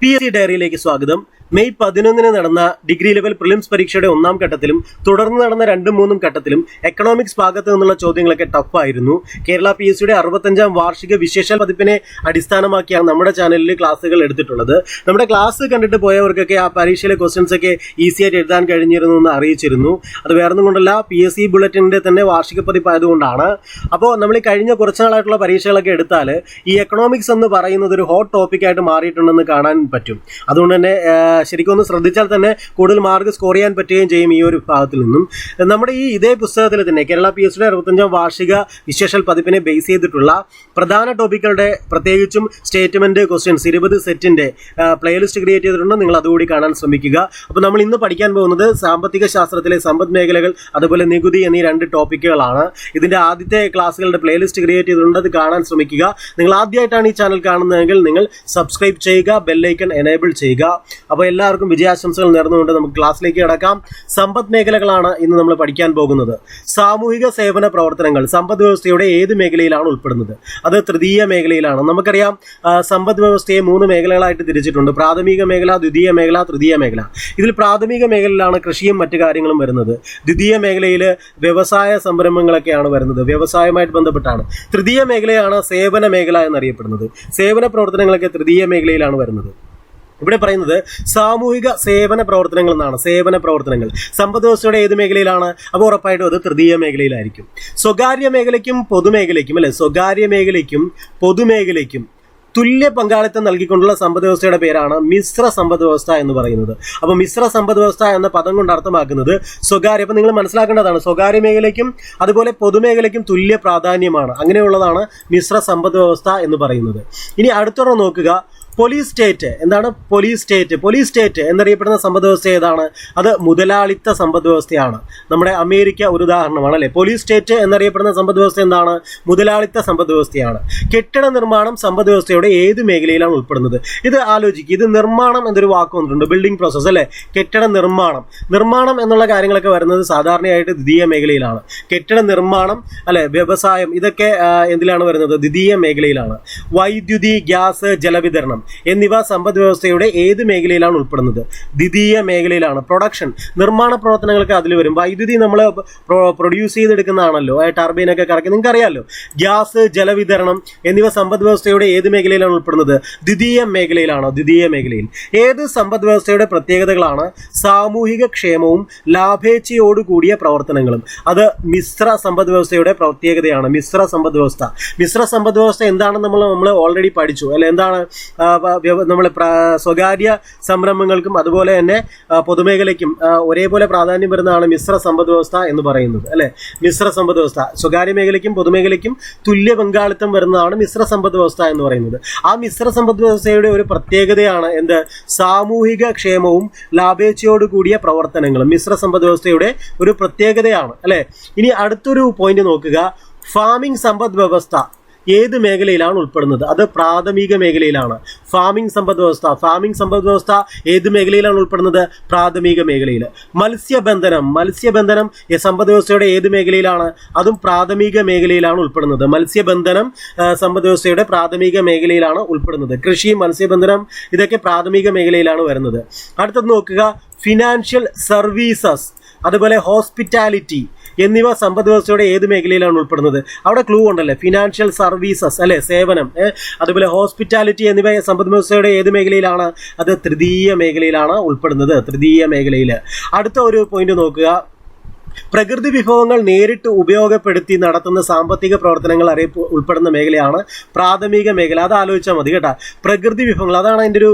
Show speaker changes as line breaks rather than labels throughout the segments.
P S C ഡയറിയിലേക്ക് സ്വാഗതം. May പതിനൊന്നിന് നടന്ന ഡിഗ്രി ലെവൽ പ്രിലിംസ് പരീക്ഷയുടെ ഒന്നാം ഘട്ടത്തിലും തുടർന്ന് നടന്ന രണ്ടും മൂന്നും ഘട്ടത്തിലും എക്കണോമിക്സ് ഭാഗത്ത് നിന്നുള്ള ചോദ്യങ്ങളൊക്കെ ടഫായിരുന്നു കേരള പി എസ് സിയുടെ അറുപത്തഞ്ചാം വാർഷിക വിശേഷ പതിപ്പിനെ അടിസ്ഥാനമാക്കിയാണ് നമ്മുടെ ചാനലിൽ ക്ലാസ്സുകൾ എടുത്തിട്ടുള്ളത്. നമ്മുടെ ക്ലാസ് കണ്ടിട്ട് പോയവർക്കൊക്കെ ആ പരീക്ഷയിലെ ക്വസ്റ്റ്യൻസ് ഒക്കെ ഈസി ആയിട്ട് എഴുതാൻ കഴിഞ്ഞിരുന്നു എന്ന് അറിയിച്ചിരുന്നു. അത് വേറൊന്നും കൊണ്ടല്ല പി എസ് സി ബുള്ളറ്റിന്റെ തന്നെ വാർഷിക പതിപ്പ് ആയതുകൊണ്ടാണ് അപ്പോൾ നമ്മൾ കഴിഞ്ഞ കുറച്ച് നാളായിട്ടുള്ള പരീക്ഷകളൊക്കെ എടുത്താൽ ഈ എക്കണോമിക്സ് എന്ന് പറയുന്നത് ഒരു ഹോട്ട് ടോപ്പിക്കായിട്ട് മാറിയിട്ടുണ്ടെന്ന് കാണാൻ പറ്റും. അതുകൊണ്ട് തന്നെ ശരിക്കും ഒന്ന് ശ്രദ്ധിച്ചാൽ തന്നെ കൂടുതൽ മാർക്ക് സ്കോർ ചെയ്യാൻ പറ്റുകയും ചെയ്യും ഈ ഒരു വിഭാഗത്തിൽ നിന്നും. നമ്മുടെ ഈ ഇതേ പുസ്തകത്തിൽ തന്നെ കേരള പി എസ് ഡി അറുപത്തഞ്ചാം വാർഷിക വിശേഷൽ പതിപ്പിനെ ബേസ് ചെയ്തിട്ടുള്ള പ്രധാന ടോപ്പിക്കുകളുടെ പ്രത്യേകിച്ചും സ്റ്റേറ്റ്മെന്റ് ക്വസ്റ്റ്യൻസ് ഇരുപത് സെറ്റിന്റെ പ്ലേലിസ്റ്റ് ക്രിയേറ്റ് ചെയ്തിട്ടുണ്ട്. നിങ്ങൾ അതുകൂടി കാണാൻ ശ്രമിക്കുക. അപ്പോൾ നമ്മൾ ഇന്ന് പഠിക്കാൻ പോകുന്നത് സാമ്പത്തിക ശാസ്ത്രത്തിലെ സമ്പദ് മേഖലകൾ അതുപോലെ നികുതി എന്നീ രണ്ട് ടോപ്പിക്കുകളാണ് ഇതിന്റെ ആദ്യത്തെ ക്ലാസ്സുകളുടെ പ്ലേലിസ്റ്റ് ക്രിയേറ്റ് ചെയ്തിട്ടുണ്ട്. അത് കാണാൻ ശ്രമിക്കുക. നിങ്ങൾ ആദ്യമായിട്ടാണ് ഈ ചാനൽ കാണുന്നതെങ്കിൽ നിങ്ങൾ സബ്സ്ക്രൈബ് ചെയ്യുക ബെല്ലൈക്കൺ എനേബിൾ ചെയ്യുക. അപ്പോൾ എല്ലാവർക്കും വിജയാശംസകൾ നേർന്നുകൊണ്ട് നമുക്ക് ക്ലാസ്സിലേക്ക് കിടക്കാം. സമ്പദ് മേഖലകളാണ് ഇന്ന് നമ്മൾ പഠിക്കാൻ പോകുന്നത്. സാമൂഹിക സേവന പ്രവർത്തനങ്ങൾ സമ്പദ് വ്യവസ്ഥയുടെ ഏത് മേഖലയിലാണ് ഉൾപ്പെടുന്നത്? അത് തൃതീയ മേഖലയിലാണ്. നമുക്കറിയാം സമ്പദ് വ്യവസ്ഥയെ മൂന്ന് മേഖലകളായിട്ട് തിരിച്ചിട്ടുണ്ട്. പ്രാഥമിക മേഖല ദ്വിതീയ മേഖല തൃതീയ മേഖല. ഇതിൽ പ്രാഥമിക മേഖലയിലാണ് കൃഷിയും മറ്റു കാര്യങ്ങളും വരുന്നത്. ദ്വിതീയ മേഖലയിൽ വ്യവസായ സംരംഭങ്ങളൊക്കെയാണ് വരുന്നത്. വ്യവസായമായിട്ട് ബന്ധപ്പെട്ടാണ്. തൃതീയ മേഖലയാണ് സേവന മേഖല എന്നറിയപ്പെടുന്നത്. സേവന പ്രവർത്തനങ്ങളൊക്കെ തൃതീയ മേഖലയിലാണ് വരുന്നത്. ഇവിടെ പറയുന്നത് സാമൂഹിക സേവന പ്രവർത്തനങ്ങൾ എന്നാണ്. സേവന പ്രവർത്തനങ്ങൾ. സമ്പദ് വ്യവസ്ഥയുടെ ഏത് മേഖലയിലാണ്? അപ്പോൾ ഉറപ്പായിട്ടും അത് തൃതീയ മേഖലയിലായിരിക്കും. സ്വകാര്യ മേഖലയ്ക്കും പൊതുമേഖലയ്ക്കും അല്ലെ? സ്വകാര്യ മേഖലയ്ക്കും പൊതുമേഖലയ്ക്കും തുല്യ പങ്കാളിത്തം നൽകിക്കൊണ്ടുള്ള സമ്പദ് വ്യവസ്ഥയുടെ പേരാണ് മിശ്ര സമ്പദ് വ്യവസ്ഥ എന്ന് പറയുന്നത്. അപ്പോൾ മിശ്ര സമ്പദ് വ്യവസ്ഥ എന്ന പദം കൊണ്ട് അർത്ഥമാക്കുന്നത് സ്വകാര്യ അപ്പോൾ നിങ്ങൾ മനസ്സിലാക്കേണ്ടതാണ് സ്വകാര്യ മേഖലയ്ക്കും അതുപോലെ പൊതുമേഖലയ്ക്കും തുല്യ പ്രാധാന്യമാണ്. അങ്ങനെയുള്ളതാണ് മിശ്ര സമ്പദ് വ്യവസ്ഥ എന്ന് പറയുന്നത്. ഇനി അടുത്തൊരെണ്ണം നോക്കുക. പോലീസ് സ്റ്റേറ്റ് എന്താണ് പോലീസ് സ്റ്റേറ്റ് പോലീസ് സ്റ്റേറ്റ് എന്നറിയപ്പെടുന്ന സമ്പദ് വ്യവസ്ഥ ഏതാണ്? അത് മുതലാളിത്ത സമ്പദ് വ്യവസ്ഥയാണ്. നമ്മുടെ അമേരിക്ക ഒരു ഉദാഹരണമാണ് അല്ലെ? പോലീസ് സ്റ്റേറ്റ് എന്നറിയപ്പെടുന്ന സമ്പദ് വ്യവസ്ഥ എന്താണ്? മുതലാളിത്ത സമ്പദ് വ്യവസ്ഥയാണ്. കെട്ടിട നിർമ്മാണം സമ്പദ് വ്യവസ്ഥയുടെ ഏത് മേഖലയിലാണ് ഉൾപ്പെടുന്നത്? ഇത് ആലോചിക്കുക ഇത് നിർമ്മാണം എന്നൊരു വാക്ക് വന്നിട്ടുണ്ട്. ബിൽഡിംഗ് പ്രോസസ്സ് അല്ലെ? കെട്ടിട നിർമ്മാണം. നിർമ്മാണം എന്നുള്ള കാര്യങ്ങളൊക്കെ വരുന്നത് സാധാരണയായിട്ട് ദ്വിതീയ മേഖലയിലാണ്. കെട്ടിട നിർമ്മാണം അല്ലെ? വ്യവസായം. ഇതൊക്കെ എന്തിലാണ് വരുന്നത്? ദ്വിതീയ മേഖലയിലാണ്. വൈദ്യുതി ഗ്യാസ് ജലവിതരണം. എന്നിവ സമ്പദ് വ്യവസ്ഥയുടെ ഏത് മേഖലയിലാണ് ഉൾപ്പെടുന്നത്? ദ്വിതീയ മേഖലയിലാണ്. പ്രൊഡക്ഷൻ നിർമ്മാണ പ്രവർത്തനങ്ങൾക്ക് അതിൽ വരും. വൈദ്യുതി നമ്മൾ പ്രൊഡ്യൂസ് ചെയ്തെടുക്കുന്നതാണല്ലോ. ടർബൈനൊക്കെ കറക്കി. നിങ്ങൾക്ക് അറിയാമല്ലോ ഗ്യാസ് ജലവിതരണം എന്നിവ സമ്പദ് വ്യവസ്ഥയുടെ ഏത് മേഖലയിലാണ് ഉൾപ്പെടുന്നത്? ദ്വിതീയ മേഖലയിലാണോ? ദ്വിതീയ മേഖലയിൽ. ഏത് സമ്പദ് വ്യവസ്ഥയുടെ പ്രത്യേകതകളാണ്? സാമൂഹിക ക്ഷേമവും ലാഭേച്ഛയോടുകൂടിയ പ്രവർത്തനങ്ങളും. അത് മിശ്ര സമ്പദ് വ്യവസ്ഥയുടെ പ്രത്യേകതയാണ്. മിശ്ര സമ്പദ് വ്യവസ്ഥ. മിശ്ര സമ്പദ് വ്യവസ്ഥ എന്താണെന്ന് നമ്മൾ നമ്മൾ ഓൾറെഡി പഠിച്ചു. അല്ലെ? എന്താണ് നമ്മൾ സ്വകാര്യ സംരംഭങ്ങൾക്കും അതുപോലെ തന്നെ പൊതുമേഖലയ്ക്കും ഒരേപോലെ പ്രാധാന്യം വരുന്നതാണ് മിശ്ര സമ്പദ് വ്യവസ്ഥ എന്ന് പറയുന്നത് അല്ലെ? മിശ്ര സമ്പദ് വ്യവസ്ഥ. സ്വകാര്യ മേഖലയ്ക്കും പൊതുമേഖലയ്ക്കും തുല്യ പങ്കാളിത്തം വരുന്നതാണ് മിശ്ര സമ്പദ് വ്യവസ്ഥ എന്ന് പറയുന്നത്. ആ മിശ്ര സമ്പദ് വ്യവസ്ഥയുടെ ഒരു പ്രത്യേകതയാണ് എന്ത്? സാമൂഹിക ക്ഷേമവും ലാഭേച്ഛയോട് കൂടിയ പ്രവർത്തനങ്ങളും മിശ്ര സമ്പദ് വ്യവസ്ഥയുടെ ഒരു പ്രത്യേകതയാണ് അല്ലെ? ഇനി അടുത്തൊരു പോയിന്റ് നോക്കുക. ഫാമിംഗ് സമ്പദ് വ്യവസ്ഥ. ഏത് മേഖലയിലാണ് ഉൾപ്പെടുന്നത്? അത് പ്രാഥമിക മേഖലയിലാണ്. ഫാമിംഗ് സമ്പദ് വ്യവസ്ഥ. ഫാമിംഗ് സമ്പദ് വ്യവസ്ഥ ഏത് മേഖലയിലാണ് ഉൾപ്പെടുന്നത്? പ്രാഥമിക മേഖലയിൽ. മത്സ്യബന്ധനം. മത്സ്യബന്ധനം സമ്പദ് വ്യവസ്ഥയുടെ ഏത് മേഖലയിലാണ്? അതും പ്രാഥമിക മേഖലയിലാണ് ഉൾപ്പെടുന്നത്. മത്സ്യബന്ധനം സമ്പദ് വ്യവസ്ഥയുടെ പ്രാഥമിക മേഖലയിലാണ് ഉൾപ്പെടുന്നത്. കൃഷി മത്സ്യബന്ധനം ഇതൊക്കെ പ്രാഥമിക മേഖലയിലാണ് വരുന്നത്. അടുത്തത് നോക്കുക. Financial services. അതുപോലെ ഹോസ്പിറ്റാലിറ്റി എന്നിവ സമ്പദ് വ്യവസ്ഥയുടെ ഏത് മേഖലയിലാണ് ഉൾപ്പെടുന്നത്? അവിടെ ക്ലൂ ഉണ്ടല്ലേ? ഫിനാൻഷ്യൽ സർവീസസ് അല്ലെ? സേവനം അതുപോലെ ഹോസ്പിറ്റാലിറ്റി എന്നിവ സമ്പദ് വ്യവസ്ഥയുടെ ഏത് മേഖലയിലാണ്? അത് തൃതീയ മേഖലയിലാണ് ഉൾപ്പെടുന്നത് തൃതീയ മേഖലയിൽ. അടുത്ത ഒരു പോയിന്റ് നോക്കുക. പ്രകൃതി വിഭവങ്ങൾ നേരിട്ട് ഉപയോഗപ്പെടുത്തി നടത്തുന്ന സാമ്പത്തിക പ്രവർത്തനങ്ങൾ അറിയപ്പ് ഉൾപ്പെടുന്ന മേഖലയാണ് പ്രാഥമിക മേഖല. അത് ആലോചിച്ചാൽ മതി കേട്ടോ. പ്രകൃതി വിഭവങ്ങൾ അതാണ് അതിന്റെ ഒരു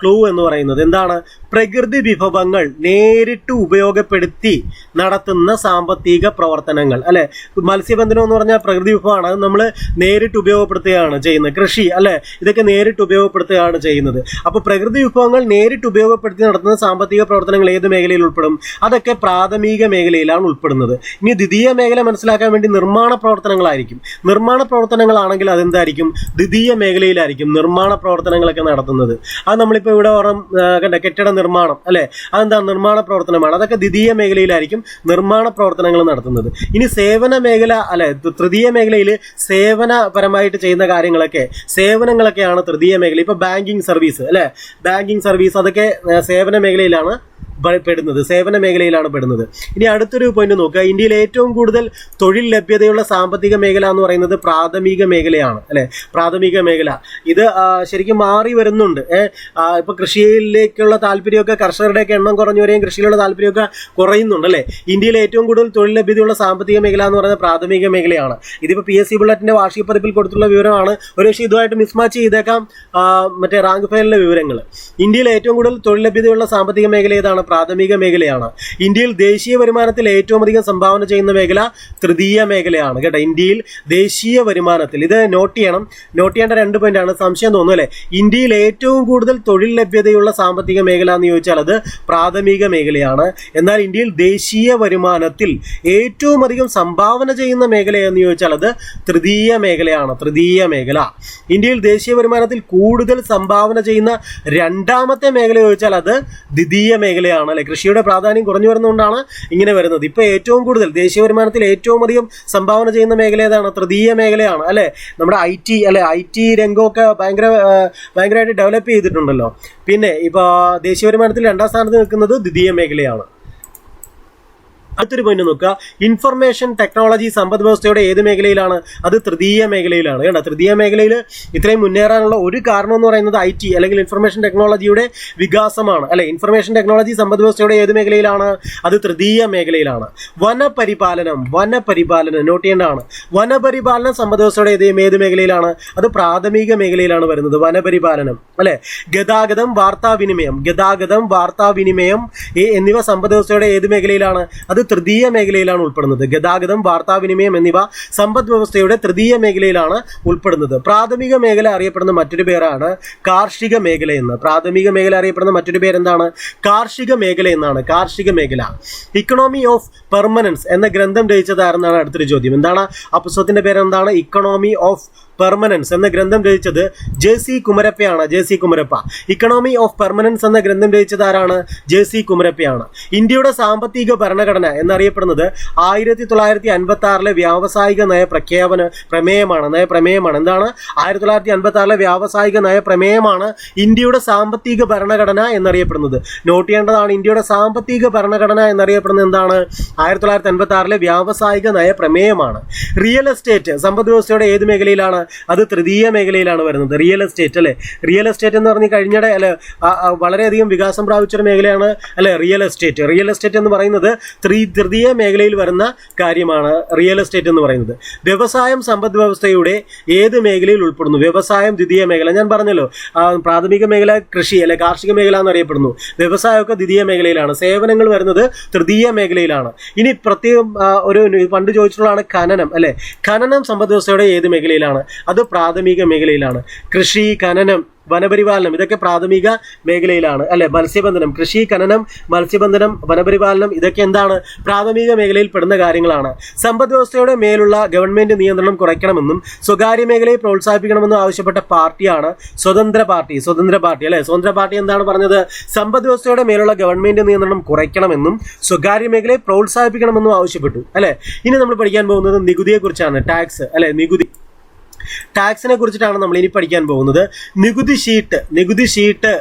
ക്ലൂ എന്ന് പറയുന്നത്. എന്താണ്? പ്രകൃതി വിഭവങ്ങൾ നേരിട്ട് ഉപയോഗപ്പെടുത്തി നടത്തുന്ന സാമ്പത്തിക പ്രവർത്തനങ്ങൾ. അല്ലെ? മത്സ്യബന്ധനം എന്ന് പറഞ്ഞാൽ പ്രകൃതി വിഭവമാണ്. അത് നമ്മൾ നേരിട്ട് ഉപയോഗപ്പെടുത്തുകയാണ് ചെയ്യുന്നത്. കൃഷി അല്ലെ? ഇതൊക്കെ നേരിട്ട് ഉപയോഗപ്പെടുത്തുകയാണ് ചെയ്യുന്നത്. അപ്പോൾ പ്രകൃതി വിഭവങ്ങൾ നേരിട്ട് ഉപയോഗപ്പെടുത്തി നടത്തുന്ന സാമ്പത്തിക പ്രവർത്തനങ്ങൾ ഏത് മേഖലയിൽ ഉൾപ്പെടും? അതൊക്കെ പ്രാഥമിക മേഖലയിലാണ് ഉൾപ്പെടുന്നത്. ഇനി ദ്വിതീയ മേഖല മനസ്സിലാക്കാൻ വേണ്ടി നിർമ്മാണ പ്രവർത്തനങ്ങളായിരിക്കും. നിർമ്മാണ പ്രവർത്തനങ്ങളാണെങ്കിൽ അതെന്തായിരിക്കും? ദ്വിതീയ മേഖലയിലായിരിക്കും നിർമ്മാണ പ്രവർത്തനങ്ങളൊക്കെ നടത്തുന്നത്. അത് നമ്മളിപ്പോൾ ഇവിടെ കണ്ട? കെട്ടിട നിർമ്മാണം അല്ലെ? അതെന്താ? നിർമ്മാണ പ്രവർത്തനമാണ്. അതൊക്കെ ദ്വിതീയ മേഖലയിലായിരിക്കും നിർമ്മാണ പ്രവർത്തനങ്ങൾ നടത്തുന്നത്. ഇനി സേവന മേഖല അല്ലെ തൃതീയ മേഖലയിൽ സേവനപരമായിട്ട് ചെയ്യുന്ന കാര്യങ്ങളൊക്കെ സേവനങ്ങളൊക്കെയാണ് തൃതീയ മേഖല. ഇപ്പൊ ബാങ്കിങ് സർവീസ് അല്ലെ? ബാങ്കിങ് സർവീസ് അതൊക്കെ സേവന മേഖലയിലാണ് പെടുന്നത് സേവന മേഖലയിലാണ് പെടുന്നത്. ഇനി അടുത്തൊരു പോയിന്റ് നോക്കുക. ഇന്ത്യയിൽ ഏറ്റവും കൂടുതൽ തൊഴിൽ ലഭ്യതയുള്ള സാമ്പത്തിക മേഖല എന്ന് പറയുന്നത് പ്രാഥമിക മേഖലയാണ് അല്ലെ? പ്രാഥമിക മേഖല. ഇത് ശരിക്കും മാറി വരുന്നുണ്ട് ഇപ്പൊ കൃഷിയിലേക്കുള്ള താല്പര്യമൊക്കെ കർഷകരുടെയൊക്കെ എണ്ണം കുറഞ്ഞു വരെയും കൃഷിയിലുള്ള താല്പര്യമൊക്കെ കുറയുന്നുണ്ട് അല്ലെ? ഇന്ത്യയിൽ ഏറ്റവും കൂടുതൽ തൊഴിൽ ലഭ്യതയുള്ള സാമ്പത്തിക മേഖല എന്ന് പറയുന്നത് പ്രാഥമിക മേഖലയാണ്. ഇതിപ്പോ പി എസ് സി ബുള്ളറ്റിന്റെ വാർഷിക പതിപ്പിൽ കൊടുത്തുള്ള വിവരമാണ്. ഒരുപക്ഷെ ഇതുമായിട്ട് മിസ്മാച്ച് ചെയ്തേക്കാം മറ്റേ റാങ്ക് ഫയലിലെ വിവരങ്ങൾ ഇന്ത്യയിൽ ഏറ്റവും കൂടുതൽ തൊഴിൽ ലഭ്യതയുള്ള സാമ്പത്തിക മേഖല ഏതാണ്? പ്രാഥമിക മേഖലയാണ്. ഇന്ത്യയിൽ ദേശീയ വരുമാനത്തിൽ ഏറ്റവും അധികം സംഭാവന ചെയ്യുന്ന മേഖല തൃതീയ മേഖലയാണ് കേട്ടോ. ഇന്ത്യയിൽ ദേശീയ വരുമാനത്തിൽ. ഇത് നോട്ട് ചെയ്യണം. നോട്ട് ചെയ്യേണ്ട രണ്ട് പോയിന്റ് ആണ്. സംശയം തോന്നുന്നു അല്ലെ? ഇന്ത്യയിൽ ഏറ്റവും കൂടുതൽ തൊഴിൽ ലഭ്യതയുള്ള സാമ്പത്തിക മേഖല എന്ന് ചോദിച്ചാൽ അത് പ്രാഥമിക മേഖലയാണ്. എന്നാൽ ഇന്ത്യയിൽ ദേശീയ വരുമാനത്തിൽ ഏറ്റവും അധികം സംഭാവന ചെയ്യുന്ന മേഖല എന്ന് ചോദിച്ചാൽ അത് തൃതീയ മേഖലയാണ്. തൃതീയ മേഖല. ഇന്ത്യയിൽ ദേശീയ വരുമാനത്തിൽ കൂടുതൽ സംഭാവന ചെയ്യുന്ന രണ്ടാമത്തെ മേഖല ചോദിച്ചാൽ അത് ദ്വിതീയ മേഖലയാണ്. അല്ലെ? കൃഷിയുടെ പ്രാധാന്യം കുറഞ്ഞു വരുന്നതുകൊണ്ടാണ് ഇങ്ങനെ വരുന്നത്. ഇപ്പൊ ഏറ്റവും കൂടുതൽ ദേശീയ വരുമാനത്തിൽ ഏറ്റവും അധികം സംഭാവന ചെയ്യുന്ന മേഖല ഏതാണ്? തൃതീയ മേഖലയാണ്. അല്ലെ? നമ്മുടെ ഐ ടി അല്ലെ? ഐ ടി രംഗമൊക്കെ ഭയങ്കര ഭയങ്കരമായിട്ട് ഡെവലപ്പ് ചെയ്തിട്ടുണ്ടല്ലോ. പിന്നെ ഇപ്പൊ ദേശീയ വരുമാനത്തിൽ രണ്ടാം സ്ഥാനത്ത് നിൽക്കുന്നത് ദ്വിതീയ മേഖലയാണ്. അടുത്തൊരു പോയിന്റ് നോക്കുക. ഇൻഫർമേഷൻ ടെക്നോളജി സമ്പദ് വ്യവസ്ഥയുടെ ഏത് മേഖലയിലാണ്? അത് തൃതീയ മേഖലയിലാണ്. കേട്ടോ തൃതീയ മേഖലയിൽ ഇത്രയും മുന്നേറാനുള്ള ഒരു കാരണം എന്ന് പറയുന്നത് ഐ ടി അല്ലെങ്കിൽ ഇൻഫർമേഷൻ ടെക്നോളജിയുടെ വികാസമാണ്. അല്ലെ? ഇൻഫർമേഷൻ ടെക്നോളജി സമ്പദ് വ്യവസ്ഥയുടെ ഏത് മേഖലയിലാണ്? അത് തൃതീയ മേഖലയിലാണ്. വനപരിപാലനം വനപരിപാലനം നോട്ട് ചെയ്യേണ്ടതാണ്. വനപരിപാലനം സമ്പദ് വ്യവസ്ഥയുടെ ഏത് ഏത് മേഖലയിലാണ്? അത് പ്രാഥമിക മേഖലയിലാണ് വരുന്നത്. വനപരിപാലനം അല്ലെ? ഗതാഗതം വാർത്താവിനിമയം ഗതാഗതം വാർത്താവിനിമയം എന്നിവ സമ്പദ് വ്യവസ്ഥയുടെ ഏത് മേഖലയിലാണ്? അത് തൃതീയ മേഖലയിലാണ് ഉൾപ്പെടുന്നത്. ഗതാഗതം വാർത്താവിനിമയം എന്നിവ സമ്പദ് വ്യവസ്ഥയുടെ തൃതീയ മേഖലയിലാണ് ഉൾപ്പെടുന്നത്. പ്രാഥമിക മേഖല അറിയപ്പെടുന്ന മറ്റൊരു പേരാണ് കാർഷിക മേഖല എന്ന്. പ്രാഥമിക മേഖല അറിയപ്പെടുന്ന മറ്റൊരു പേരെന്താണ്? കാർഷിക മേഖല എന്നാണ്. കാർഷിക മേഖല. ഇക്കണോമി ഓഫ് പെർമനൻസ് എന്ന ഗ്രന്ഥം രചിച്ചതായിരുന്നാണ് അടുത്തൊരു ചോദ്യം. എന്താണ്? ആ പുസ്തകത്തിന്റെ പേരെന്താണ്? ഇക്കണോമി ഓഫ് പെർമനൻസ് എന്ന ഗ്രന്ഥം രചിച്ചത് J C കുമരപ്പയാണ് J C Kumarappa. Economy of permanence എന്ന ഗ്രന്ഥം രചിച്ചത് ആരാണ്? ജെ സി കുമരപ്പയാണ്. ഇന്ത്യയുടെ സാമ്പത്തിക ഭരണഘടന എന്നറിയപ്പെടുന്നത് ആയിരത്തി തൊള്ളായിരത്തി അൻപത്തി ആറിലെ വ്യാവസായിക നയ പ്രഖ്യാപന പ്രമേയമാണ്. നയ പ്രമേയമാണ് എന്താണ്? ആയിരത്തി തൊള്ളായിരത്തി അൻപത്തി ആറിലെ വ്യാവസായിക നയ പ്രമേയമാണ് ഇന്ത്യയുടെ സാമ്പത്തിക ഭരണഘടന എന്നറിയപ്പെടുന്നത്. നോട്ട് ചെയ്യേണ്ടതാണ് ഇന്ത്യയുടെ സാമ്പത്തിക ഭരണഘടന എന്നറിയപ്പെടുന്നത് എന്താണ്? ആയിരത്തി തൊള്ളായിരത്തി അൻപത്തി ആറിലെ വ്യാവസായിക നയ പ്രമേയമാണ് റിയൽ എസ്റ്റേറ്റ് സമ്പദ് വ്യവസ്ഥയുടെ ഏത് മേഖലയിലാണ്? അത് തൃതീയ മേഖലയിലാണ് വരുന്നത്. റിയൽ എസ്റ്റേറ്റ് അല്ലേ? റിയൽ എസ്റ്റേറ്റ് എന്ന് പറഞ്ഞ് കഴിഞ്ഞിടെ അല്ലെ വളരെയധികം വികാസം പ്രാപിച്ചൊരു മേഖലയാണ് അല്ലെ റിയൽ എസ്റ്റേറ്റ് റിയൽ എസ്റ്റേറ്റ് എന്ന് പറയുന്നത് ത്രീ തൃതീയ മേഖലയിൽ വരുന്ന കാര്യമാണ് റിയൽ എസ്റ്റേറ്റ് എന്ന് പറയുന്നത്. വ്യവസായം സമ്പദ് വ്യവസ്ഥയുടെ ഏത് മേഖലയിൽ ഉൾപ്പെടുന്നു? വ്യവസായം ദ്വിതീയ മേഖല. ഞാൻ പറഞ്ഞല്ലോ പ്രാഥമിക മേഖല കൃഷി അല്ലെ കാർഷിക മേഖല എന്നറിയപ്പെടുന്നു. വ്യവസായമൊക്കെ ദ്വിതീയ മേഖലയിലാണ്. സേവനങ്ങൾ വരുന്നത് തൃതീയ മേഖലയിലാണ്. ഇനി പ്രത്യേകം ഒരു പണ്ട് ചോദിച്ചിട്ടുള്ളതാണ് ഖനനം അല്ലെ? ഖനനം സമ്പദ് വ്യവസ്ഥയുടെ ഏത് മേഖലയിലാണ്? അത് പ്രാഥമിക മേഖലയിലാണ്. കൃഷി ഖനനം വനപരിപാലനം ഇതൊക്കെ പ്രാഥമിക മേഖലയിലാണ്. അല്ലെ? മത്സ്യബന്ധനം കൃഷി ഖനനം മത്സ്യബന്ധനം വനപരിപാലനം ഇതൊക്കെ എന്താണ്? പ്രാഥമിക മേഖലയിൽ പെടുന്ന കാര്യങ്ങളാണ്. സമ്പദ് വ്യവസ്ഥയുടെ മേലുള്ള ഗവൺമെന്റ് നിയന്ത്രണം കുറയ്ക്കണമെന്നും സ്വകാര്യ മേഖലയെ പ്രോത്സാഹിപ്പിക്കണമെന്നും ആവശ്യപ്പെട്ട പാർട്ടിയാണ് സ്വതന്ത്ര പാർട്ടി. സ്വതന്ത്ര പാർട്ടി അല്ലെ? സ്വതന്ത്ര പാർട്ടി എന്താണ് പറഞ്ഞത്? സമ്പദ് വ്യവസ്ഥയുടെ മേലുള്ള ഗവൺമെന്റ് നിയന്ത്രണം കുറയ്ക്കണമെന്നും സ്വകാര്യ മേഖലയെ പ്രോത്സാഹിപ്പിക്കണമെന്നും ആവശ്യപ്പെട്ടു. അല്ലെ? ഇനി നമ്മൾ പഠിക്കാൻ പോകുന്നത് നികുതിയെക്കുറിച്ചാണ്. ടാക്സ് അല്ലെ? നികുതി. ടാക്സിനെ കുറിച്ചിട്ടാണ് നമ്മൾ ഇനി പഠിക്കാൻ പോകുന്നത്. നികുതി ഷീറ്റ് നികുതി ഷീറ്റ്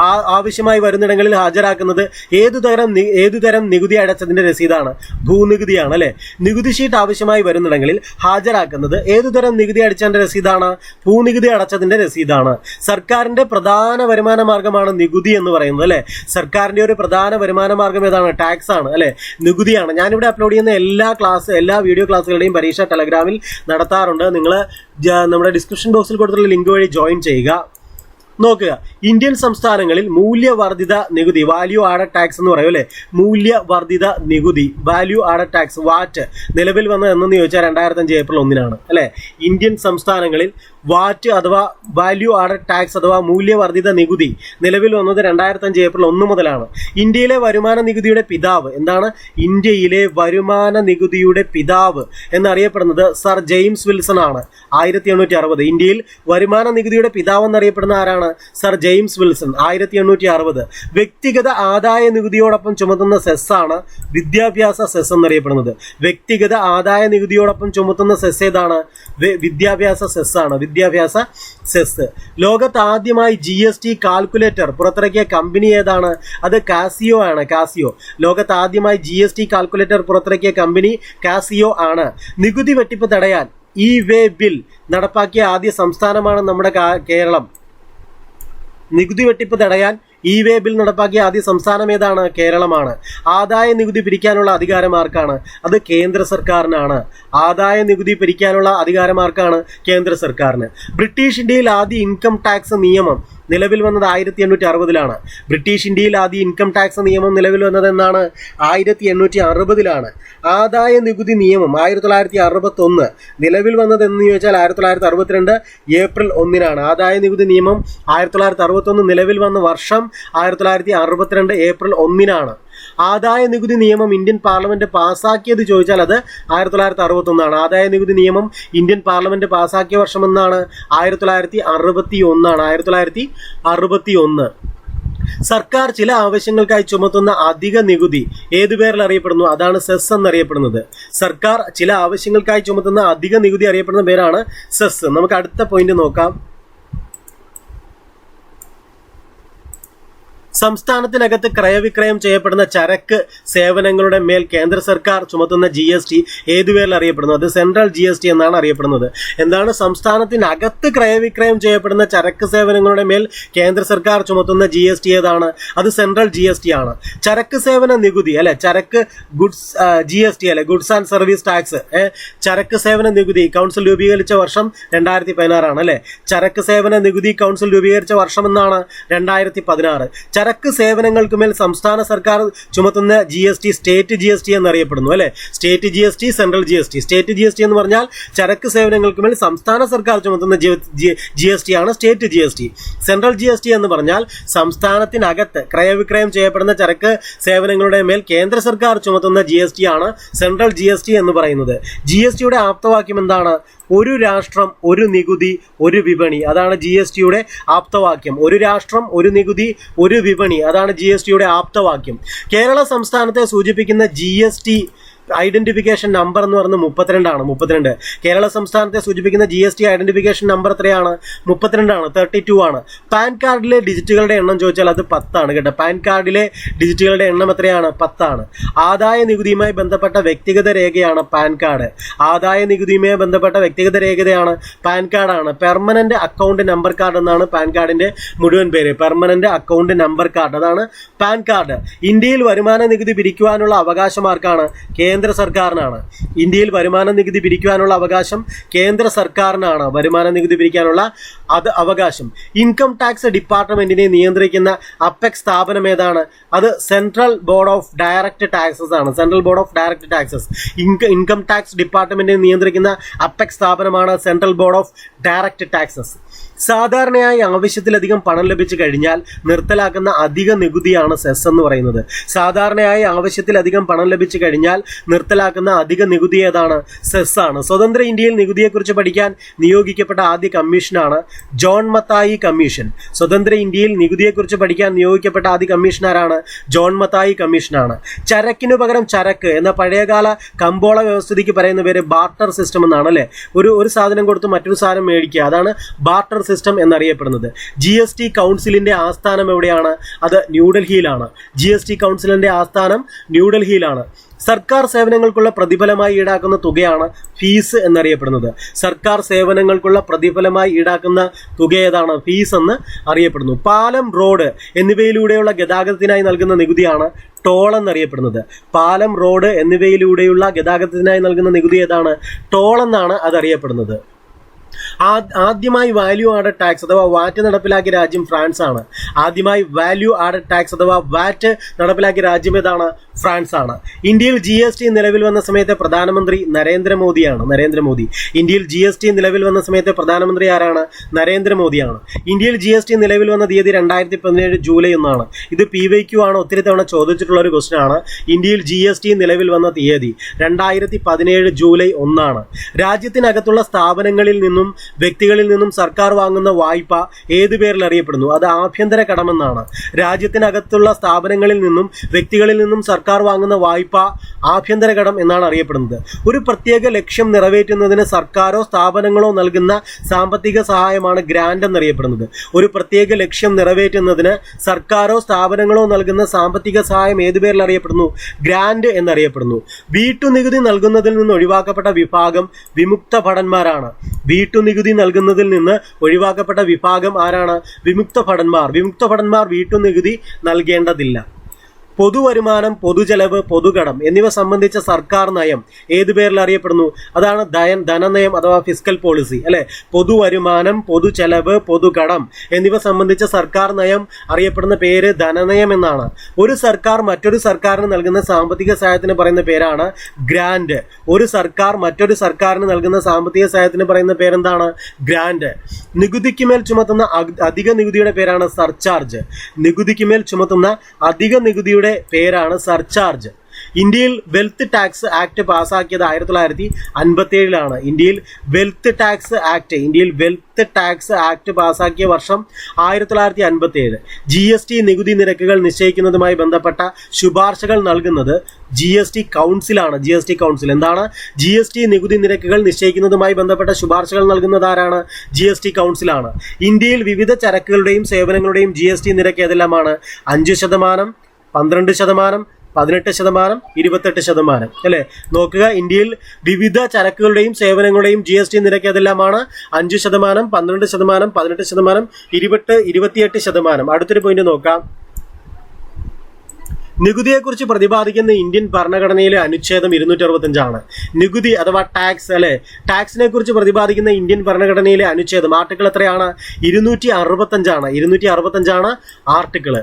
ആവശ്യമായി വരുന്നിടങ്ങളിൽ ഹാജരാക്കുന്നത് ഏതു തരം ഏതു തരം നികുതി അടച്ചതിന്റെ രസീതാണ്? ഭൂനികുതിയാണ് അല്ലെ? നികുതി ഷീറ്റ് ആവശ്യമായി വരുന്നിടങ്ങളിൽ ഹാജരാക്കുന്നത് ഏതു തരം നികുതി അടച്ചതിന്റെ രസീതാണ്? ഭൂനികുതി അടച്ചതിന്റെ രസീതാണ്. സർക്കാരിന്റെ പ്രധാന വരുമാന മാർഗമാണ് നികുതി എന്ന് പറയുന്നത് അല്ലെ? സർക്കാരിന്റെ ഒരു പ്രധാന വരുമാന മാർഗം ഏതാണ്? ടാക്സ് ആണ് അല്ലെ? നികുതിയാണ്. ഞാനിവിടെ അപ്ലോഡ് ചെയ്യുന്ന എല്ലാ ക്ലാസ് എല്ലാ വീഡിയോ ക്ലാസ്സുകളുടെയും പരീക്ഷ ടെലഗ്രാമിൽ നടത്താറുണ്ട്. നിങ്ങൾ നമ്മുടെ ഡിസ്ക്രിപ്ഷൻ ബോക്സിൽ കൊടുത്തിട്ടുള്ള ലിങ്ക് വഴി ജോയിൻ ചെയ്യുക. നോക്കുക. ഇന്ത്യൻ സംസ്ഥാനങ്ങളിൽ മൂല്യവർദ്ധിത നികുതി വാല്യൂ ആഡ് ടാക്സ് എന്ന് പറയും അല്ലെ? മൂല്യവർദ്ധിത നികുതി വാല്യൂ ആഡ് ടാക്സ് വാറ്റ് നിലവിൽ വന്നത് എന്നെന്ന് ചോദിച്ചാൽ രണ്ടായിരത്തി അഞ്ച് ഏപ്രിൽ ഒന്നിനാണ് അല്ലെ? ഇന്ത്യൻ സംസ്ഥാനങ്ങളിൽ വാറ്റ് അഥവാ വാല്യൂ ആഡഡ് ടാക്സ് അഥവാ മൂല്യവർദ്ധിത നികുതി നിലവിൽ വന്നത് രണ്ടായിരത്തി അഞ്ച് ഏപ്രിൽ ഒന്ന് മുതലാണ്. ഇന്ത്യയിലെ വരുമാന നികുതിയുടെ പിതാവ് എന്താണ്? ഇന്ത്യയിലെ വരുമാന നികുതിയുടെ പിതാവ് എന്നറിയപ്പെടുന്നത് സർ ജെയിംസ് വിൽസൺ ആണ്. ആയിരത്തി എണ്ണൂറ്റി അറുപത് ഇന്ത്യയിൽ വരുമാന നികുതിയുടെ പിതാവ് എന്നറിയപ്പെടുന്ന ആരാണ്? Sir James Wilson. ആയിരത്തി എണ്ണൂറ്റി അറുപത് വ്യക്തിഗത ആദായ നികുതിയോടൊപ്പം ചുമത്തുന്ന സെസ്സാണ് വിദ്യാഭ്യാസ സെസ് എന്നറിയപ്പെടുന്നത്. വ്യക്തിഗത ആദായ നികുതിയോടൊപ്പം ചുമത്തുന്ന സെസ് ഏതാണ്? വിദ്യാഭ്യാസ സെസ്സാണ് വിദ്യാഭ്യാസ സെസ്. ലോകത്ത് ആദ്യമായി ജി എസ് ടി കാൽക്കുലേറ്റർ. പുറത്തിറക്കിയ കമ്പനി ഏതാണ്? അത് കാസിയോ ആണ് കാസിയോ. ലോകത്ത് ആദ്യമായി ജി എസ് ടി കാൽക്കുലേറ്റർ പുറത്തിറക്കിയ കമ്പനി കാസിയോ ആണ്. നികുതി വെട്ടിപ്പ് തടയാൻ ഇ വേ ബിൽ നടപ്പാക്കിയ ആദ്യ സംസ്ഥാനമാണ് നമ്മുടെ കേരളം. നികുതി വെട്ടിപ്പ് തടയാൻ ഇ വേ ബിൽ നടപ്പാക്കിയ ആദ്യ സംസ്ഥാനം ഏതാണ്? കേരളമാണ്. ആദായ നികുതി പിരിക്കാനുള്ള അധികാരം ആർക്കാണ്? അത് കേന്ദ്ര സർക്കാരിനാണ്. ആദായ നികുതി പിരിക്കാനുള്ള അധികാരം ആർക്കാണ്? കേന്ദ്ര സർക്കാരിന്. ബ്രിട്ടീഷ് ഇന്ത്യയിൽ ആദ്യ ഇൻകം ടാക്സ് നിയമം നിലവിൽ വന്നത് ആയിരത്തി എണ്ണൂറ്റി അറുപതിലാണ് ബ്രിട്ടീഷ് ഇന്ത്യയിൽ ആദ്യ ഇൻകം ടാക്സ് നിയമം നിലവിൽ വന്നത് എന്നാണ് ആയിരത്തി എണ്ണൂറ്റി അറുപതിലാണ് ആദായ നികുതി നിയമം ആയിരത്തി തൊള്ളായിരത്തി അറുപത്തി ഒന്ന് നിലവിൽ വന്നത് എന്ന് ചോദിച്ചാൽ ആയിരത്തി തൊള്ളായിരത്തി അറുപത്തിരണ്ട് ഏപ്രിൽ ഒന്നിനാണ്. ആദായ നികുതി നിയമം ആയിരത്തി തൊള്ളായിരത്തി അറുപത്തി ഒന്ന് നിലവിൽ വന്ന വർഷം ആയിരത്തി തൊള്ളായിരത്തി അറുപത്തിരണ്ട് ഏപ്രിൽ ഒന്നിനാണ്. ആദായ നികുതി നിയമം ഇന്ത്യൻ പാർലമെന്റ് പാസാക്കിയത് ചോദിച്ചാൽ അത് ആയിരത്തി തൊള്ളായിരത്തി അറുപത്തി ഒന്നാണ് ആദായ നികുതി നിയമം ഇന്ത്യൻ പാർലമെന്റ് പാസാക്കിയ വർഷം എന്നാണ്? ആയിരത്തി തൊള്ളായിരത്തി അറുപത്തി ഒന്നാണ് ആയിരത്തി തൊള്ളായിരത്തി അറുപത്തി ഒന്ന് സർക്കാർ ചില ആവശ്യങ്ങൾക്കായി ചുമത്തുന്ന അധിക നികുതി ഏതു പേരിൽ അറിയപ്പെടുന്നു? അതാണ് സെസ് എന്നറിയപ്പെടുന്നത്. സർക്കാർ ചില ആവശ്യങ്ങൾക്കായി ചുമത്തുന്ന അധിക നികുതി അറിയപ്പെടുന്ന പേരാണ് സെസ്. നമുക്ക് അടുത്ത പോയിന്റ് നോക്കാം. സംസ്ഥാനത്തിനകത്ത് ക്രയവിക്രയം ചെയ്യപ്പെടുന്ന ചരക്ക് സേവനങ്ങളുടെ മേൽ കേന്ദ്ര സർക്കാർ ചുമത്തുന്ന ജി എസ് ടി ഏതു പേരിൽ അറിയപ്പെടുന്നത് സെൻട്രൽ ജി എസ് ടി എന്നാണ് അറിയപ്പെടുന്നത്. എന്താണ് സംസ്ഥാനത്തിനകത്ത് ക്രയവിക്രയം ചെയ്യപ്പെടുന്ന ചരക്ക് സേവനങ്ങളുടെ മേൽ കേന്ദ്ര സർക്കാർ ചുമത്തുന്ന ജി എസ് ടി ഏതാണ്? അത് സെൻട്രൽ ജി എസ് ടി ആണ്. ചരക്ക് സേവന നികുതി അല്ലെ? ചരക്ക് ഗുഡ്സ് ജി എസ് ടി അല്ലെ? ഗുഡ്സ് ആൻഡ് സർവീസ് ടാക്സ് ചരക്ക് സേവന നികുതി കൗൺസിൽ രൂപീകരിച്ച വർഷം രണ്ടായിരത്തി പതിനാറാണ് അല്ലെ? ചരക്ക് സേവന നികുതി കൗൺസിൽ രൂപീകരിച്ച വർഷം എന്നാണ് രണ്ടായിരത്തി പതിനാറ് ചരക്ക് സേവനങ്ങൾക്ക് മേൽ സംസ്ഥാന സർക്കാർ ചുമത്തുന്ന G S T state G S T എന്നറിയപ്പെടുന്നു അല്ലെ state G S T central G S T state G S T എന്ന് പറഞ്ഞാൽ ചരക്ക് സേവനങ്ങൾക്ക് മേൽ സംസ്ഥാന സർക്കാർ ചുമത്തുന്ന ജി എസ് ടി ആണ് state G S T central G S T എന്ന് പറഞ്ഞാൽ സംസ്ഥാനത്തിനകത്ത് ക്രയവിക്രയം ചെയ്യപ്പെടുന്ന ചരക്ക് സേവനങ്ങളുടെ മേൽ കേന്ദ്ര സർക്കാർ ചുമത്തുന്ന ജി എസ് ടി ആണ് സെൻട്രൽ ജി എസ് ടി എന്ന് പറയുന്നത് ജി എസ് ടിയുടെ ആപ്തവാക്യം എന്താണ് ഒരു രാഷ്ട്രം ഒരു നികുതി ഒരു വിപണി. അതാണ് ജി എസ് ടിയുടെ ആപ്തവാക്യം. ഒരു രാഷ്ട്രം ഒരു നികുതി ഒരു വിപണി. അതാണ് ജി എസ് ടിയുടെ ആപ്തവാക്യം. കേരള സംസ്ഥാനത്തെ സൂചിപ്പിക്കുന്ന G S T identification number എന്ന് പറയുന്നത് മുപ്പത്തിരണ്ടാണ്. മുപ്പത്തിരണ്ട്. കേരള സംസ്ഥാനത്തെ സൂചിപ്പിക്കുന്ന G S T identification number എത്രയാണ്? മുപ്പത്തിരണ്ടാണ്. തേർട്ടി ടു ആണ്. പാൻ കാർഡിലെ ഡിജിറ്റുകളുടെ എണ്ണം ചോദിച്ചാൽ അത് പത്താണ് കേട്ടോ. പാൻ കാർഡിലെ ഡിജിറ്റുകളുടെ എണ്ണം എത്രയാണ്? പത്താണ്. ആദായ നികുതിയുമായി ബന്ധപ്പെട്ട വ്യക്തിഗത രേഖയാണ് പാൻ കാർഡ്. ആദായ നികുതിയുമായി ബന്ധപ്പെട്ട വ്യക്തിഗത രേഖയാണ് പാൻ കാർഡാണ്. പെർമനന്റ് അക്കൗണ്ട് നമ്പർ കാർഡ് എന്നാണ് പാൻ കാർഡിന്റെ മുഴുവൻ പേര്. Permanent account number card. അതാണ് പാൻ കാർഡ്. ഇന്ത്യയിൽ വരുമാന നികുതി പിരിക്കുവാനുള്ള അവകാശം ആർക്കാണ് കേന്ദ്ര സർക്കാരിനാണ്. ഇന്ത്യയിൽ വരുമാന നികുതി പിരിക്കുവാനുള്ള അവകാശം കേന്ദ്ര സർക്കാരിനാണ് വരുമാന നികുതി പിരിക്കാനുള്ള അത് അവകാശം. ഇൻകം ടാക്സ് ഡിപ്പാർട്ട്മെന്റിനെ നിയന്ത്രിക്കുന്ന അപ്പെക്സ് സ്ഥാപനം ഏതാണ്? അത് central board of direct taxes ആണ്. Central board of direct taxes. Income tax ഡിപ്പാർട്ട്മെന്റിനെ നിയന്ത്രിക്കുന്ന അപ്പെക്സ് സ്ഥാപനമാണ് central board of direct taxes. സാധാരണയായി ആവശ്യത്തിലധികം പണം ലഭിച്ചു കഴിഞ്ഞാൽ നിർത്തലാക്കുന്ന അധിക നികുതിയാണ് സെസ് എന്ന് പറയുന്നത്. സാധാരണയായി ആവശ്യത്തിലധികം പണം ലഭിച്ചു കഴിഞ്ഞാൽ നിർത്തലാക്കുന്ന അധിക നികുതി ഏതാണ്? സെസ് ആണ്. സ്വതന്ത്ര ഇന്ത്യയിൽ നികുതിയെക്കുറിച്ച് പഠിക്കാൻ നിയോഗിക്കപ്പെട്ട ആദ്യ കമ്മീഷനാണ് ജോൺ മത്തായി കമ്മീഷൻ. സ്വതന്ത്ര ഇന്ത്യയിൽ നികുതിയെക്കുറിച്ച് പഠിക്കാൻ നിയോഗിക്കപ്പെട്ട ആദ്യ കമ്മീഷണറാണ് ജോൺ മത്തായി കമ്മീഷനാണ് ചരക്കിനു പകരം ചരക്ക് എന്ന പഴയകാല കമ്പോള വ്യവസ്ഥിതിക്ക് പറയുന്ന പേര് ബാർട്ടർ സിസ്റ്റം എന്നാണ് അല്ലേ? ഒരു ഒരു സാധനം കൊടുത്ത് മറ്റൊരു സാധനം മേടിക്കുക. അതാണ് ബാർട്ടർ സിസ്റ്റം എന്നറിയപ്പെടുന്നത്. ജി എസ് ടി കൗൺസിലിന്റെ ആസ്ഥാനം എവിടെയാണ്? അത് ന്യൂഡൽഹിയിലാണ് ജി എസ് ടി കൗൺസിലിന്റെ ആസ്ഥാനം ന്യൂഡൽഹിയിലാണ് സർക്കാർ സേവനങ്ങൾക്കുള്ള പ്രതിഫലമായി ഈടാക്കുന്ന തുകയാണ് ഫീസ് എന്നറിയപ്പെടുന്നത്. സർക്കാർ സേവനങ്ങൾക്കുള്ള പ്രതിഫലമായി ഈടാക്കുന്ന തുക ഏതാണ്? ഫീസ് എന്ന് അറിയപ്പെടുന്നു. പാലം റോഡ് എന്നിവയിലൂടെയുള്ള ഗതാഗതത്തിനായി നൽകുന്ന നികുതിയാണ് ടോൾ എന്നറിയപ്പെടുന്നത്. പാലം റോഡ് എന്നിവയിലൂടെയുള്ള ഗതാഗതത്തിനായി നൽകുന്ന നികുതി ഏതാണ്? ടോൾ എന്നാണ് അതറിയപ്പെടുന്നത്. ആദ്യമായി വാല്യൂ ആഡഡ് ടാക്സ് അഥവാ വാറ്റ് നടപ്പിലാക്കിയ രാജ്യം ഫ്രാൻസ് ആണ് ആദ്യമായി വാല്യൂ ആഡഡ് ടാക്സ് അഥവാ വാറ്റ് നടപ്പിലാക്കിയ രാജ്യം ഏതാണ്? ഫ്രാൻസ് ആണ് ഇന്ത്യയിൽ ജി എസ് ടി നിലവിൽ വന്ന സമയത്തെ പ്രധാനമന്ത്രി നരേന്ദ്രമോദിയാണ്. നരേന്ദ്രമോദി. ഇന്ത്യയിൽ ജി എസ് ടി നിലവിൽ വന്ന സമയത്തെ പ്രധാനമന്ത്രി ആരാണ്? നരേന്ദ്രമോദിയാണ്. ഇന്ത്യയിൽ ജി എസ് ടി നിലവിൽ വന്ന തീയതി രണ്ടായിരത്തി പതിനേഴ് ജൂലൈ ഒന്നാണ്. ഇത് പി വൈ ക്യു ആണ് ഒത്തിരി തവണ ചോദിച്ചിട്ടുള്ള ഒരു ക്വസ്റ്റൻ ആണ്. ഇന്ത്യയിൽ ജി എസ് ടി നിലവിൽ വന്ന തീയതി രണ്ടായിരത്തി പതിനേഴ് ജൂലൈ ഒന്നാണ്. രാജ്യത്തിനകത്തുള്ള സ്ഥാപനങ്ങളിൽ നിന്നും വ്യക്തികളിൽ നിന്നും സർക്കാർ വാങ്ങുന്ന വായ്പ ഏത് പേരിൽ അറിയപ്പെടുന്നു? അത് ആഭ്യന്തര കടമെന്നാണ്. രാജ്യത്തിനകത്തുള്ള സ്ഥാപനങ്ങളിൽ നിന്നും വ്യക്തികളിൽ നിന്നും സർക്കാർ വാങ്ങുന്ന വായ്പ ആഭ്യന്തര കടം എന്നാണ് അറിയപ്പെടുന്നത്. ഒരു പ്രത്യേക ലക്ഷ്യം നിറവേറ്റുന്നതിന് സർക്കാരോ സ്ഥാപനങ്ങളോ നൽകുന്ന സാമ്പത്തിക സഹായമാണ് ഗ്രാൻഡ് എന്നറിയപ്പെടുന്നത്. ഒരു പ്രത്യേക ലക്ഷ്യം നിറവേറ്റുന്നതിന് സർക്കാരോ സ്ഥാപനങ്ങളോ നൽകുന്ന സാമ്പത്തിക സഹായം ഏതു പേരിൽ അറിയപ്പെടുന്നു? ഗ്രാൻഡ് എന്നറിയപ്പെടുന്നു. വീട്ടുനികുതി നൽകുന്നതിൽ നിന്ന് ഒഴിവാക്കപ്പെട്ട വിഭാഗം വിമുക്ത ഭടന്മാരാണ്. വീട്ടുനികുതി നൽകുന്നതിൽ നിന്ന് ഒഴിവാക്കപ്പെട്ട വിഭാഗം ആരാണ്? വിമുക്ത ഭടന്മാർ. വിമുക്ത ഭടന്മാർ വീട്ടുനികുതി നൽകേണ്ടതില്ല. പൊതുവരുമാനം പൊതുചെലവ് പൊതുകടം എന്നിവ സംബന്ധിച്ച സർക്കാർ നയം ഏതു പേരിൽ അറിയപ്പെടുന്നു? അതാണ് ദയൻ ധനനയം അഥവാ ഫിസ്ക്കൽ പോളിസി അല്ലെ? പൊതുവരുമാനം പൊതുചെലവ് പൊതുകടം എന്നിവ സംബന്ധിച്ച സർക്കാർ നയം അറിയപ്പെടുന്ന പേര് ധനനയം എന്നാണ്. ഒരു സർക്കാർ മറ്റൊരു സർക്കാരിന് നൽകുന്ന സാമ്പത്തിക സഹായത്തിന് പറയുന്ന പേരാണ് ഗ്രാൻഡ് ഒരു സർക്കാർ മറ്റൊരു സർക്കാരിന് നൽകുന്ന സാമ്പത്തിക സഹായത്തിന് പറയുന്ന പേരെന്താണ്? ഗ്രാൻഡ് നികുതിക്ക് മേൽ ചുമത്തുന്ന അധിക നികുതിയുടെ പേരാണ് സർചാർജ്. നികുതിക്ക് മേൽ ചുമത്തുന്ന അധിക നികുതിയുടെ പേരാണ് സർചാർജ്. ഇന്ത്യയിൽ വെൽത്ത് ടാക്സ് ആക്ട് പാസ്സാക്കിയത് ആയിരത്തി തൊള്ളായിരത്തി അൻപത്തി ഏഴിലാണ് ഇന്ത്യയിൽ വെൽത്ത് ടാക്സ് ആക്ട് ഇന്ത്യയിൽ വെൽത്ത് ടാക്സ് ആക്ട് പാസ്സാക്കിയ വർഷം ആയിരത്തി തൊള്ളായിരത്തി അൻപത്തി ഏഴ് ജി എസ് ടി നികുതി നിരക്കുകൾ നിശ്ചയിക്കുന്നതുമായി ബന്ധപ്പെട്ട ശുപാർശകൾ നൽകുന്നത് ജി എസ് ടി കൗൺസിലാണ്. ജി എസ് ടി കൗൺസിൽ എന്താണ്? ജി എസ് ടി നികുതി നിരക്കുകൾ നിശ്ചയിക്കുന്നതുമായി ബന്ധപ്പെട്ട ശുപാർശകൾ നൽകുന്നത് ആരാണ്? ജി എസ് ടി കൗൺസിലാണ്. ഇന്ത്യയിൽ വിവിധ ചരക്കുകളുടെയും സേവനങ്ങളുടെയും ജി എസ് ടി നിരക്ക് ഏതെല്ലാമാണ്? അഞ്ച് ശതമാനം പന്ത്രണ്ട് ശതമാനം പതിനെട്ട് ശതമാനം ഇരുപത്തെട്ട് ശതമാനം. അല്ലേ? നോക്കുക ഇന്ത്യയിൽ വിവിധ ചരക്കുകളുടെയും സേവനങ്ങളുടെയും ജി എസ് ടി നിരക്ക് ഏതെല്ലാമാണ് അഞ്ച് ശതമാനം പന്ത്രണ്ട് ശതമാനം പതിനെട്ട് ശതമാനം ഇരുപത്തെട്ട് ഇരുപത്തിയെട്ട് ശതമാനം. അടുത്തൊരു പോയിന്റ് നോക്കാം. നികുതിയെക്കുറിച്ച് പ്രതിപാദിക്കുന്ന ഇന്ത്യൻ ഭരണഘടനയിലെ അനുച്ഛേദം ഇരുന്നൂറ്റി അറുപത്തഞ്ചാണ് നികുതി അഥവാ ടാക്സ് അല്ലെ? ടാക്സിനെ കുറിച്ച് പ്രതിപാദിക്കുന്ന ഇന്ത്യൻ ഭരണഘടനയിലെ അനുച്ഛേദം ആർട്ടിക്കിൾ എത്രയാണ്? ഇരുന്നൂറ്റി അറുപത്തഞ്ചാണ്. ഇരുന്നൂറ്റി അറുപത്തഞ്ചാണ് ആർട്ടിക്കിൾ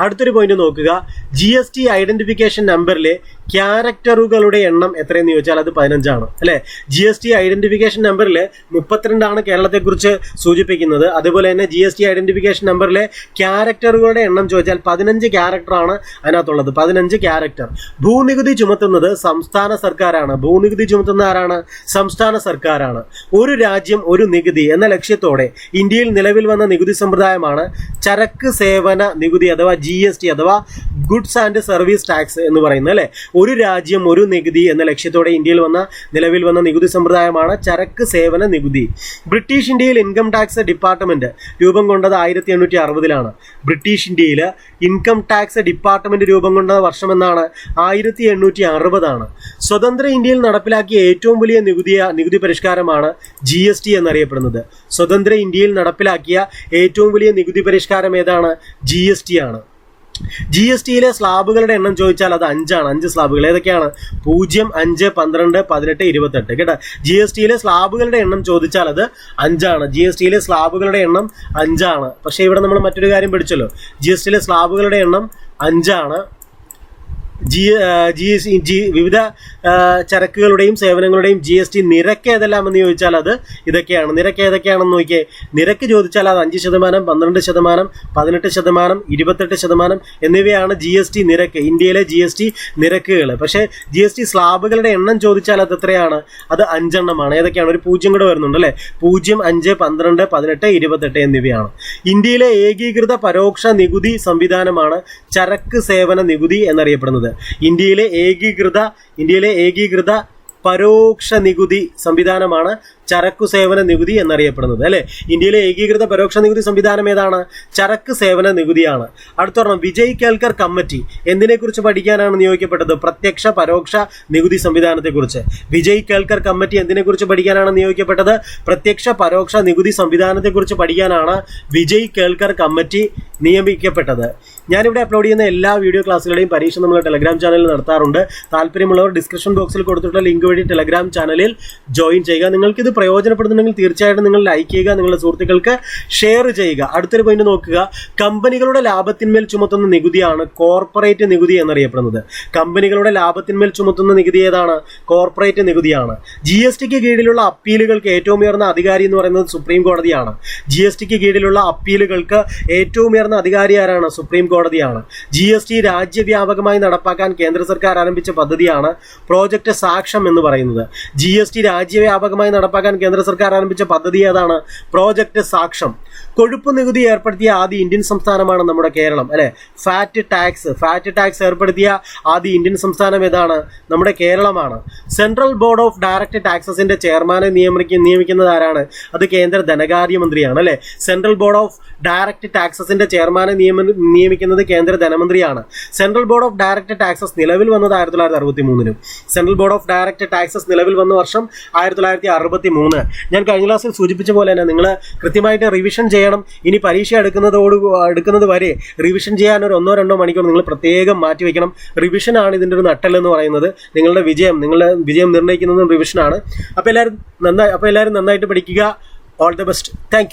അടുത്തൊരു പോയിന്റ് നോക്കുക. ജി എസ് ടി ഐഡന്റിഫിക്കേഷൻ നമ്പറിലെ ക്യാരക്ടറുകളുടെ എണ്ണം എത്രയെന്ന് ചോദിച്ചാൽ അത് പതിനഞ്ചാണ്. അല്ലെ? ജി എസ് ടി ഐഡന്റിഫിക്കേഷൻ നമ്പറിൽ മുപ്പത്തിരണ്ടാണ് കേരളത്തെക്കുറിച്ച് സൂചിപ്പിക്കുന്നത്. അതുപോലെ തന്നെ ജി എസ് ടി ഐഡന്റിഫിക്കേഷൻ നമ്പറിലെ ക്യാരക്ടറുകളുടെ എണ്ണം ചോദിച്ചാൽ പതിനഞ്ച് ക്യാരക്ടറാണ് അതിനകത്തുള്ളത്. പതിനഞ്ച് ക്യാരക്ടർ. ഭൂനികുതി ചുമത്തുന്നത് സംസ്ഥാന സർക്കാരാണ്. ഭൂനികുതി ചുമത്തുന്ന ആരാണ്? സംസ്ഥാന സർക്കാരാണ്. ഒരു രാജ്യം ഒരു നികുതി എന്ന ലക്ഷ്യത്തോടെ ഇന്ത്യയിൽ നിലവിൽ വന്ന നികുതി സമ്പ്രദായമാണ് ചരക്ക് സേവന നികുതി അഥവാ ജി അഥവാ ഗുഡ്സ് ആൻഡ് സർവീസ് ടാക്സ് എന്ന് പറയുന്നത് അല്ലെ? ഒരു രാജ്യം ഒരു നികുതി എന്ന ലക്ഷ്യത്തോടെ ഇന്ത്യയിൽ വന്ന നിലവിൽ വന്ന നികുതി സമ്പ്രദായമാണ് ചരക്ക് സേവന നികുതി. ബ്രിട്ടീഷ് ഇന്ത്യയിൽ ഇൻകം ടാക്സ് ഡിപ്പാർട്ട്മെന്റ് രൂപം കൊണ്ടത് ആയിരത്തി എണ്ണൂറ്റി അറുപതിലാണ് ബ്രിട്ടീഷ് ഇന്ത്യയിൽ ഇൻകം ടാക്സ് ഡിപ്പാർട്ട്മെന്റ് രൂപം കൊണ്ട വർഷം എന്നാണ് ആയിരത്തി എണ്ണൂറ്റി അറുപതാണ് സ്വതന്ത്ര ഇന്ത്യയിൽ നടപ്പിലാക്കിയ ഏറ്റവും വലിയ നികുതി നികുതി പരിഷ്കാരമാണ് ജി എസ് ടി എന്നറിയപ്പെടുന്നത്. സ്വതന്ത്ര ഇന്ത്യയിൽ നടപ്പിലാക്കിയ ഏറ്റവും വലിയ നികുതി പരിഷ്കാരം ഏതാണ്? ജി എസ് ടി ആണ്. ജി എസ് ടിയിലെ സ്ലാബുകളുടെ എണ്ണം ചോദിച്ചാൽ അത് അഞ്ചാണ് അഞ്ച് സ്ലാബുകൾ. ഏതൊക്കെയാണ്? പൂജ്യം അഞ്ച് പന്ത്രണ്ട് പതിനെട്ട് ഇരുപത്തെട്ട്. കേട്ടോ? ജി എസ് ടിയിലെ സ്ലാബുകളുടെ എണ്ണം ചോദിച്ചാൽ അത് അഞ്ചാണ്. ജി എസ് ടിയിലെ സ്ലാബുകളുടെ എണ്ണം അഞ്ചാണ്. പക്ഷേ ഇവിടെ നമ്മൾ മറ്റൊരു കാര്യം പഠിച്ചല്ലോ. ജി എസ് ടിയിലെ സ്ലാബുകളുടെ എണ്ണം അഞ്ചാണ്. ജി ജി എസ് ജി വിവിധ ചരക്കുകളുടെയും സേവനങ്ങളുടെയും ജി എസ് ടി നിരക്ക് ഏതെല്ലാമെന്ന് ചോദിച്ചാൽ അത് ഇതൊക്കെയാണ്. നിരക്ക് ഏതൊക്കെയാണെന്ന് നോക്കിയേ. നിരക്ക് ചോദിച്ചാൽ അത് അഞ്ച് ശതമാനം പന്ത്രണ്ട് ശതമാനം പതിനെട്ട് ശതമാനം ഇരുപത്തെട്ട് ശതമാനം എന്നിവയാണ് ജി എസ് ടി നിരക്ക്. ഇന്ത്യയിലെ ജി എസ് ടി നിരക്കുകൾ. പക്ഷേ ജി എസ് ടി സ്ലാബുകളുടെ എണ്ണം ചോദിച്ചാൽ അത് എത്രയാണ്? അത് അഞ്ചെണ്ണമാണ്. ഏതൊക്കെയാണ്? ഒരു പൂജ്യം കൂടെ വരുന്നുണ്ട് അല്ലേ? പൂജ്യം അഞ്ച് പന്ത്രണ്ട് പതിനെട്ട് ഇരുപത്തെട്ട് എന്നിവയാണ്. ഇന്ത്യയിലെ ഏകീകൃത പരോക്ഷ നികുതി സംവിധാനമാണ് ചരക്ക് സേവന നികുതി എന്നറിയപ്പെടുന്നത്. ഇന്ത്യയിലെ ഏകീകൃത ഇന്ത്യയിലെ ഏകീകൃത പരോക്ഷ നികുതി സംവിധാനമാണ് ചരക്കു സേവന നികുതി എന്നറിയപ്പെടുന്നത് അല്ലെ? ഇന്ത്യയിലെ ഏകീകൃത പരോക്ഷ നികുതി സംവിധാനം ഏതാണ്? ചരക്ക് സേവന നികുതിയാണ്. അടുത്തൊരെണ്ണം വിജയ് കേൽക്കർ കമ്മിറ്റി. എന്തിനെക്കുറിച്ച് പഠിക്കാനാണ് നിയോഗിക്കപ്പെട്ടത്? പ്രത്യക്ഷ പരോക്ഷ നികുതി സംവിധാനത്തെക്കുറിച്ച്. വിജയ് കേൽക്കർ കമ്മിറ്റി എന്തിനെക്കുറിച്ച് പഠിക്കാനാണ് നിയോഗിക്കപ്പെട്ടത്? പ്രത്യക്ഷ പരോക്ഷ നികുതി സംവിധാനത്തെക്കുറിച്ച് പഠിക്കാനാണ് വിജയ് കേൽക്കർ കമ്മിറ്റി നിയമിക്കപ്പെട്ടത്. ഞാനിവിടെ അപ്ലോഡ് ചെയ്യുന്ന എല്ലാ വീഡിയോ ക്ലാസ്സുകളുടെയും പരീക്ഷ നമ്മൾ ടെലഗ്രാം ചാനലിൽ നടത്താറുണ്ട്. താല്പര്യമുള്ളവർ ഡിസ്ക്രിപ്ഷൻ ബോക്സിൽ കൊടുത്തിട്ടുള്ള ലിങ്ക് വഴി ടെലഗ്രാം ചാനലിൽ ജോയിൻ ചെയ്യുക. നിങ്ങൾക്ക് ഇത് പ്രയോജനപ്പെടുന്നുണ്ടെങ്കിൽ തീർച്ചയായിട്ടും നിങ്ങൾ ലൈക്ക് ചെയ്യുക നിങ്ങളുടെ സുഹൃത്തുക്കൾക്ക് ഷെയർ ചെയ്യുക. അടുത്തൊരു പോയിന്റ് നോക്കുക. കമ്പനികളുടെ ലാഭത്തിന്മേൽ ചുമത്തുന്ന നികുതിയാണ് കോർപ്പറേറ്റ് നികുതി എന്നറിയപ്പെടുന്നത്. കമ്പനികളുടെ ലാഭത്തിന്മേൽ ചുമത്തുന്ന നികുതി ഏതാണ്? കോർപ്പറേറ്റ് നികുതിയാണ്. ജി എസ് ടിക്ക് കീഴിലുള്ള അപ്പീലുകൾക്ക് ഏറ്റവും ഉയർന്ന അധികാരി എന്ന് പറയുന്നത് സുപ്രീം കോടതിയാണ് ജി എസ് ടിക്ക് കീഴിലുള്ള അപ്പീലുകൾക്ക് ഏറ്റവും ഉയർന്ന അധികാരി ആരാണ്? സുപ്രീം കോടതിയാണ്. ജി എസ് ടി രാജ്യവ്യാപകമായി നടപ്പാക്കാൻ കേന്ദ്ര സർക്കാർ ആരംഭിച്ച പദ്ധതിയാണ് പ്രോജക്റ്റ് സാക്ഷം എന്ന് പറയുന്നത്. ജി എസ് ടി രാജ്യവ്യാപകമായി നടപ്പാക്കാൻ കേന്ദ്ര സർക്കാർ ആരംഭിച്ച പദ്ധതി ഏതാണ്? പ്രോജക്റ്റ് സാക്ഷം. കൊഴുപ്പ് നികുതി ഏർപ്പെടുത്തിയ ആദ്യ ഇന്ത്യൻ സംസ്ഥാനമാണ് നമ്മുടെ കേരളം അല്ലെ? ഫാറ്റ് ടാക്സ് ഫാറ്റ് ടാക്സ് ഏർപ്പെടുത്തിയ ആദ്യ ഇന്ത്യൻ സംസ്ഥാനം ഏതാണ്? നമ്മുടെ കേരളമാണ്. സെൻട്രൽ ബോർഡ് ഓഫ് ഡയറക്റ്റ് ടാക്സസിന്റെ ചെയർമാനെ നിയമിക്കുന്ന നിയമിക്കുന്നത് ആരാണ്? അത് കേന്ദ്ര ധനകാര്യമന്ത്രിയാണ് അല്ലെ? സെൻട്രൽ ബോർഡ് ഓഫ് ഡയറക്റ്റ് ടാക്സസിന്റെ ചെയർമാനെ നിയമ കേന്ദ്ര ധനമന്ത്രിയാണ്. Central board of direct taxes നിലവിൽ വന്നത് ആയിരത്തി തൊള്ളായിരത്തി അറുപത്തി central board of direct taxes നിലവിൽ വന്ന വർഷം ആയിരത്തി തൊള്ളായിരത്തി അറുപത്തി മൂന്ന് ഞാൻ കഴിഞ്ഞ ക്ലാസ്സിൽ സൂചിപ്പിച്ച പോലെ തന്നെ നിങ്ങൾ കൃത്യമായിട്ട് റിവിഷൻ ചെയ്യണം. ഇനി പരീക്ഷ എടുക്കുന്നതോട് എടുക്കുന്നത് വരെ റിവിഷൻ ചെയ്യാൻ ഒരു ഒന്നോ രണ്ടോ മണിക്കൂർ നിങ്ങൾ പ്രത്യേകം മാറ്റി വയ്ക്കണം റിവിഷൻ ആണ് ഇതിന്റെ ഒരു നട്ടൽ എന്ന് പറയുന്നത്. നിങ്ങളുടെ വിജയം നിങ്ങളുടെ വിജയം നിർണയിക്കുന്നതും റിവിഷനാണ് അപ്പോൾ എല്ലാവരും നന്നായി അപ്പോൾ എല്ലാവരും നന്നായിട്ട് പഠിക്കുക. All the best thank